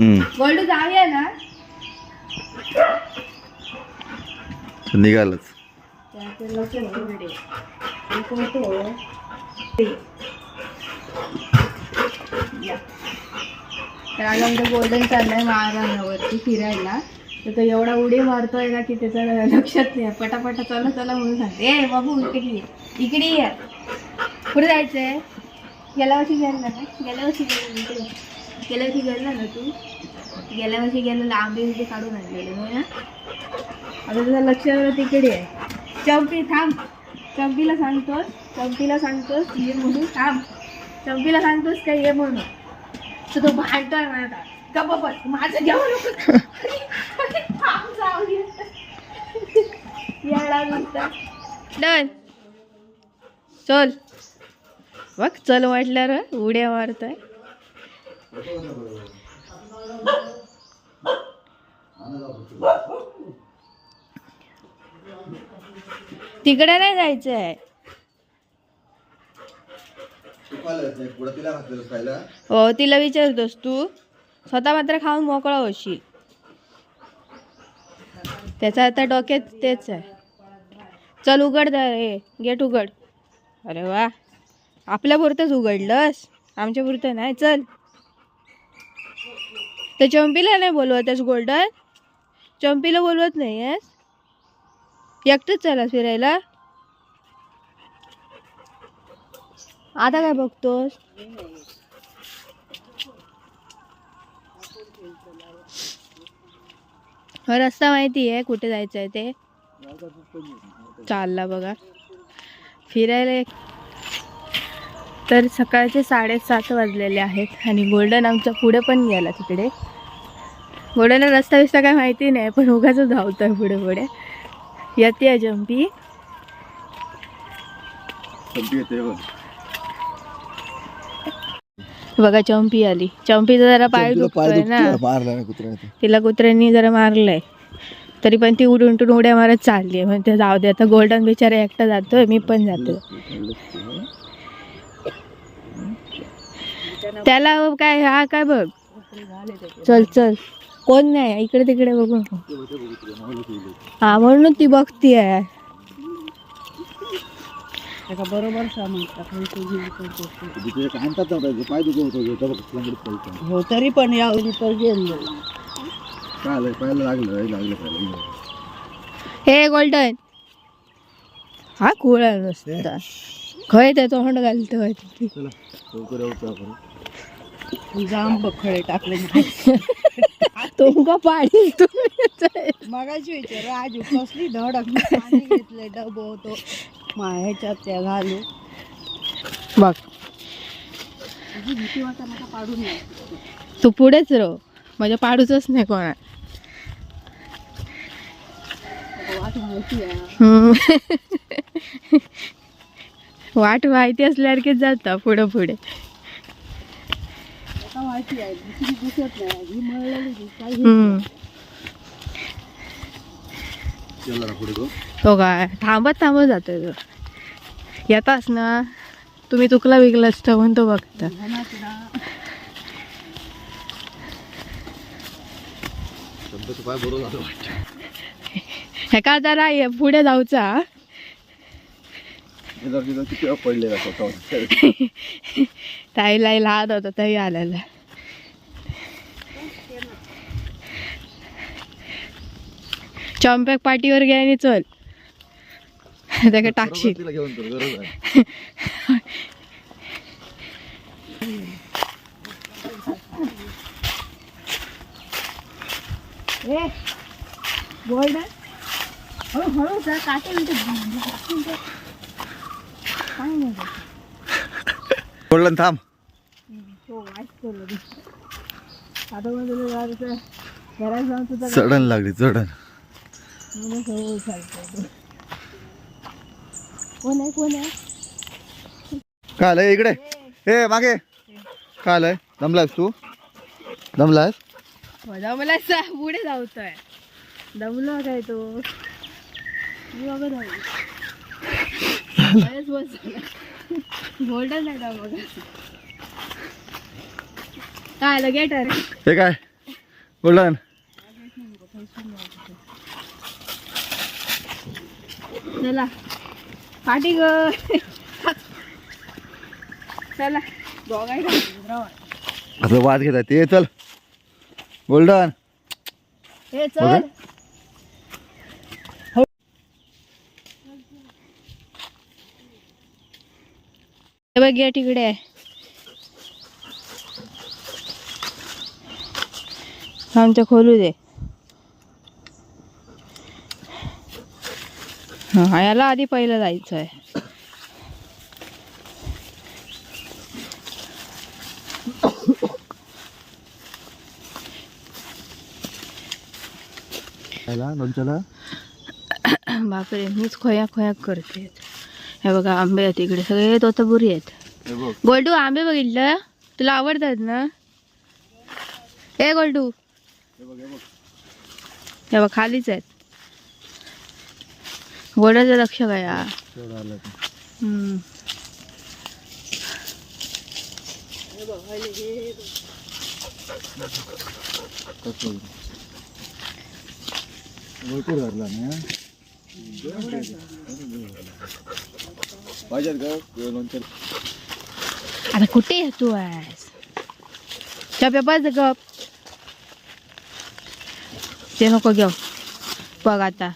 Gold जाऊया ना? निघालच तर आज आमचं गोल्डन चाललंय महाराजावरती फिरायला. तर तो एवढा उडी मारतोय ना की त्याचं लक्षात नाही. पटापटा चला चला म्हणून सांगते. ए बाबू इकडे ये. इकडे ये. कुठे जायचंय? गेल्या वर्षी गेला ना? गेल्या वर्षी गेला. गेल्या वर्षी गेला ना तू? गेल्या वर्षी गेलेला आंबे बिंबे काढून आणलेले होय ना? आता तुझं लक्ष तिकडे आहे. चंपी थांब. चंपीला सांगतोस चंपीला सांगतोस ये म्हणून थांब. चंपीला सांगतोस काय ये म्हणून? तर तो भांडतोय म्हणत का बस माझं घेऊ नको. थांब जाऊ यायला नुसतं डन. चल. बघ चल वाटल्यावर उड्या मारतोय. तिकडे नाही जायचं आहे. हो तिला विचारतोस तू. स्वतः मात्र खाऊन मोकळा होशील. त्याचा आता डोक्यात तेच आहे. चल उघड रे गेट उघड. अरे वा. आपल्या पुरतंच उघडलंस. आमच्या पुरतं नाही. चल. तर चंपीला नाही बोलवत आहेस गोल्डन? चंपीला बोलवत नाही आहेस? एकटंच चला फिरायला? आता काय बघतोस? हो, रस्ता माहिती आहे कुठे जायचं आहे ते. चालला बघा. फिरायला एक तर सकाळचे साडेसात वाजलेले आहेत आणि गोल्डन आमच्या पुढे पण गेला तिकडे. गोल्डन रस्ता बिस्ता काय माहिती नाही पण उगाच धावतोय पुढे पुढे. येते जंपी. बघा चंपी आली. चंपीचा जरा पाय दुखतोय ना. तिला कुत्र्यांनी जरा मारलंय. तरी पण ती उडून उठून उड्या मारत चालली म्हणते जाऊ दे आता गोल्डन बिचारा एकटा जातोय मी पण जातो त्याला काय हा काय बघ. चल चल. कोण नाही इकडे तिकडे बघू. हा म्हणून ती बरोबर दुखत होतो हो तरी पण या हे गोल्डन. हा कुळा नुसता खय ते तोंड घालतोय. जाम बखळे टाकले तुमका पाणी मगाशी विचार राजू कसली धडक पाणी घेतले डबो तो. माहेच्या त्या घालू बघ. भीती मला पाडून तू पुढेच राह. माझ्या पाडूचच नाही कोणा. वाट माहिती असल्यासारखीच जाता पुढं पुढे. आहे दुसरी दिसत नाही ही मळलेली गो तो काय थांबत थांबत जातोय तो. येतास ना तुम्ही चुकला विकला असतं म्हणून तो बघता. ह्याका जरा ये- पुढे जाऊचा हा. हे ताईला लहान होता तरी आलेला. चॉम्पॅक पाठीवर घे आणि चल. त्याला टाकशील? तिला घेऊन तर गरज आहे ए गोल्डन? हळू हळू जा काटे म्हणते काय नाही. गं. गोल्डन थांब. हो. आता घरात जाऊन तुझा चढण लागली चढण. मला सवय चालतंय. कोण आहे कोण आहे? काय आलंय इकडे? ए मागे. काय आलंय? दमलायस तू? दमलायस? मला मला सा पुढे जाऊतोय दमलो काय तो? मी बाबा बस गोल्डन नाही बघा काय आलं गेट अरे हे काय? गोल्डन चला. पाठी ग. चला. असं वाद घेतात ते. चल. गोल्डन हे चल. बघ या तिकडे आहे. आमच्या खोलू दे. हा याला आधी पहिलं जायचं आहे बापरे मीच खोया खोया करते. हे बघा आंबे आहेत इकडे. सगळे तोतापुरी आहेत. हे गोल्डू आंबे बघितलं? तुला आवडतात ना? ए गोल्डू. हे बघ बघ बघ खालीच आहेत. गोड्याचं लक्ष काय ते. भरपूर घातला पाहिजेत का? आता कुठे येतो आहेस त्या पेपर गप. ते नको घेऊ बघ आता